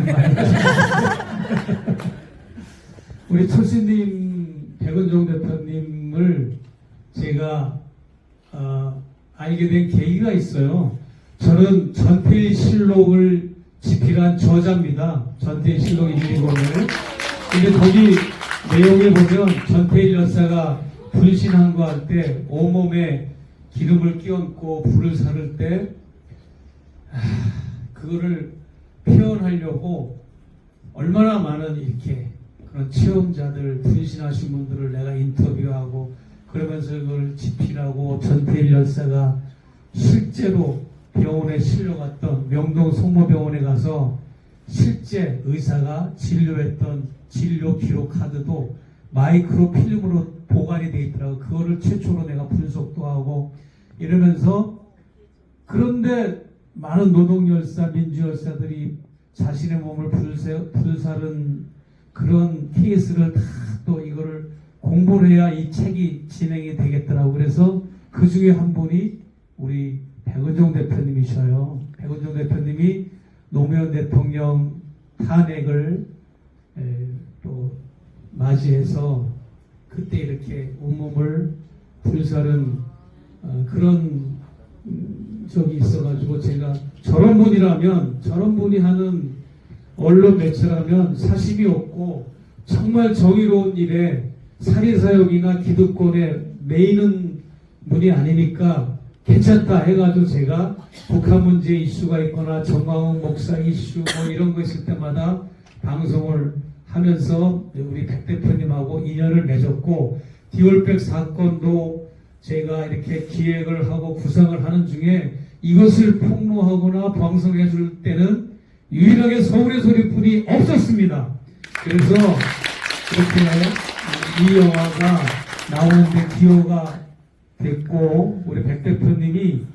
우리 철수님 백은종 대표님을 제가 어, 알게 된 계기가 있어요. 저는 전태일 실록을 집필한 저자입니다. 전태일 실록 1, 2권을. 근데 거기 내용에 보면 전태일 여사가 불신한 거할때 온몸에 기름을 끼얹고 불을 사를 때 하, 그거를 표현하려고 얼마나 많은 이렇게 그런 체험자들 분신하신 분들을 내가 인터뷰하고 그러면서 그걸 집필하고 전태일 열사가 실제로 병원에 실려갔던 명동 성모병원에 가서 실제 의사가 진료했던 진료 기록 카드도 마이크로 필름으로 보관이 돼 있더라고. 그거를 최초로 내가 분석도 하고 이러면서 그런데 많은 노동열사, 민주열사들이 자신의 몸을 불사른 그런 케이스를 다 또 이거를 공부를 해야 이 책이 진행이 되겠더라고. 그래서 그 중에 한 분이 우리 백은종 대표님이셔요. 백은종 대표님이 노무현 대통령 탄핵을 에, 또 맞이해서 그때 이렇게 온몸을 불사른 어, 그런 음, 적이 있어가지고 제가 저런 분이라면 저런 분이 하는 언론 매체라면 사심이 없고 정말 정의로운 일에 살인사역이나 기득권에 매이는 분이 아니니까 괜찮다 해가지고 제가 북한 문제 이슈가 있거나 정광훈 목사 이슈 뭐 이런 거 있을 때마다 방송을 하면서 우리 백 대표님하고 인연을 맺었고 디올백 사건도 제가 이렇게 기획을 하고 구상을 하는 중에 이것을 폭로하거나 방송해 줄 때는 유일하게 서울의 소리뿐이 없었습니다. 그래서 이렇게 이 영화가 나오는데 기여가 됐고 우리 백 대표님이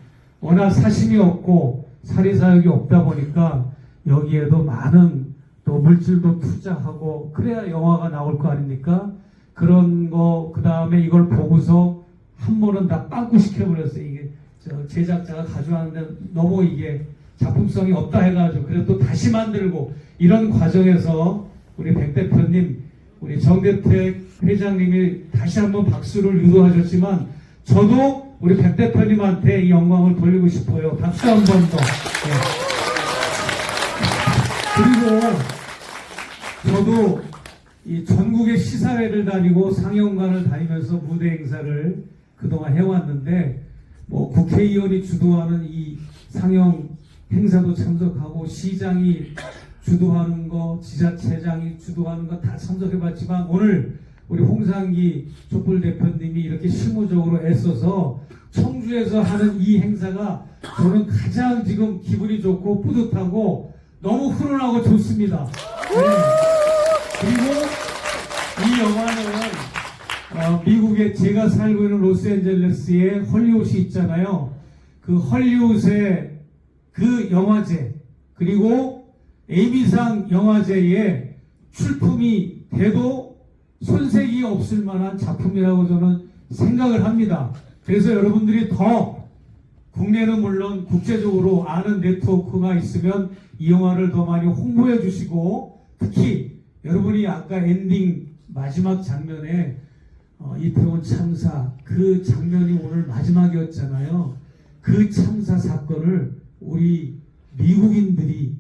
워낙 사심이 없고 사리사욕이 없다 보니까 여기에도 많은 또 물질도 투자하고 그래야 영화가 나올 거 아닙니까? 그런 거 그 다음에 이걸 보고서 한 번은 다 빵꾸 시켜버렸어요. 이게 저 제작자가 가져왔는데 너무 이게 작품성이 없다 해가지고 그래도 또 다시 만들고 이런 과정에서 우리 백 대표님 우리 정대택 회장님이 다시 한번 박수를 유도하셨지만 저도 우리 백 대표님한테 이 영광을 돌리고 싶어요. 박수 한 번 더. 네. 그리고 저도 이 전국의 시사회를 다니고 상영관을 다니면서 무대 행사를 그동안 해왔는데 뭐 국회의원이 주도하는 이 상영 행사도 참석하고 시장이 주도하는 거, 지자체장이 주도하는 거 다 참석해봤지만 오늘 우리 홍상기 촛불 대표님이 이렇게 실무적으로 애써서 청주에서 하는 이 행사가 저는 가장 지금 기분이 좋고 뿌듯하고 너무 훈훈하고 좋습니다. 네. 그리고 이 영화는 어, 미국의 제가 살고 있는 로스앤젤레스에 헐리우드이 있잖아요. 그 헐리우드의 그 영화제 그리고 에이미상 영화제에 출품이 돼도 손색이 없을 만한 작품이라고 저는 생각을 합니다. 그래서 여러분들이 더 국내는 물론 국제적으로 아는 네트워크가 있으면 이 영화를 더 많이 홍보해 주시고 특히 여러분이 아까 엔딩 마지막 장면에 어, 이태원 참사 그 장면이 오늘 마지막이었잖아요. 그 참사 사건을 우리 미국인들이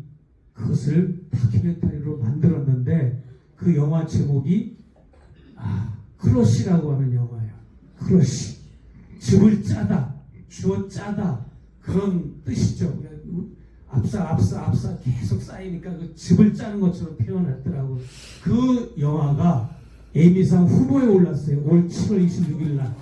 그것을 다큐멘터리로 만들었는데 그 영화 제목이 아, 크러쉬라고 하는 영화예요. 크러쉬. 즙을 짜다, 주어 짜다 그런 뜻이죠. 앞서 앞서 앞서 계속 쌓이니까 그 즙을 짜는 것처럼 표현했더라고. 그 영화가 에미상 후보에 올랐어요. 올 7월 26일 날.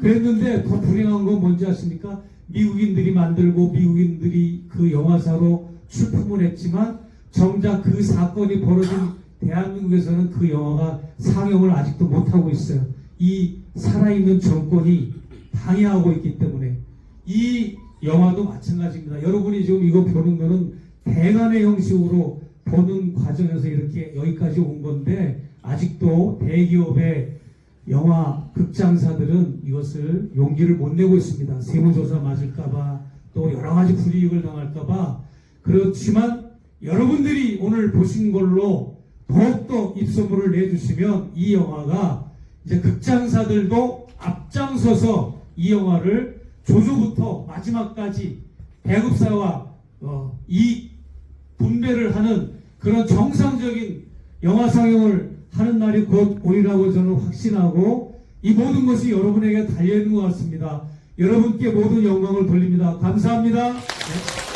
그랬는데 더 불행한 건 뭔지 아십니까? 미국인들이 만들고 미국인들이 그 영화사로 출품을 했지만 정작 그 사건이 벌어진 대한민국에서는 그 영화가 상영을 아직도 못하고 있어요. 이 살아있는 정권이 방해하고 있기 때문에 이 영화도 마찬가지입니다. 여러분이 지금 이거 보는 거는 대관의 형식으로 보는 과정에서 이렇게 여기까지 온 건데 아직도 대기업의 영화 극장사들은 이것을 용기를 못 내고 있습니다. 세무조사 맞을까봐 또 여러 가지 불이익을 당할까봐 그렇지만 여러분들이 오늘 보신 걸로 더욱더 입소문을 내주시면 이 영화가 이제 극장사들도 앞장서서 이 영화를 조조부터 마지막까지 배급사와 어, 이 분배를 하는 그런 정상적인 영화 상영을 하는 날이 곧 오리라고 저는 확신하고 이 모든 것이 여러분에게 달려있는 것 같습니다. 여러분께 모든 영광을 돌립니다. 감사합니다. 네.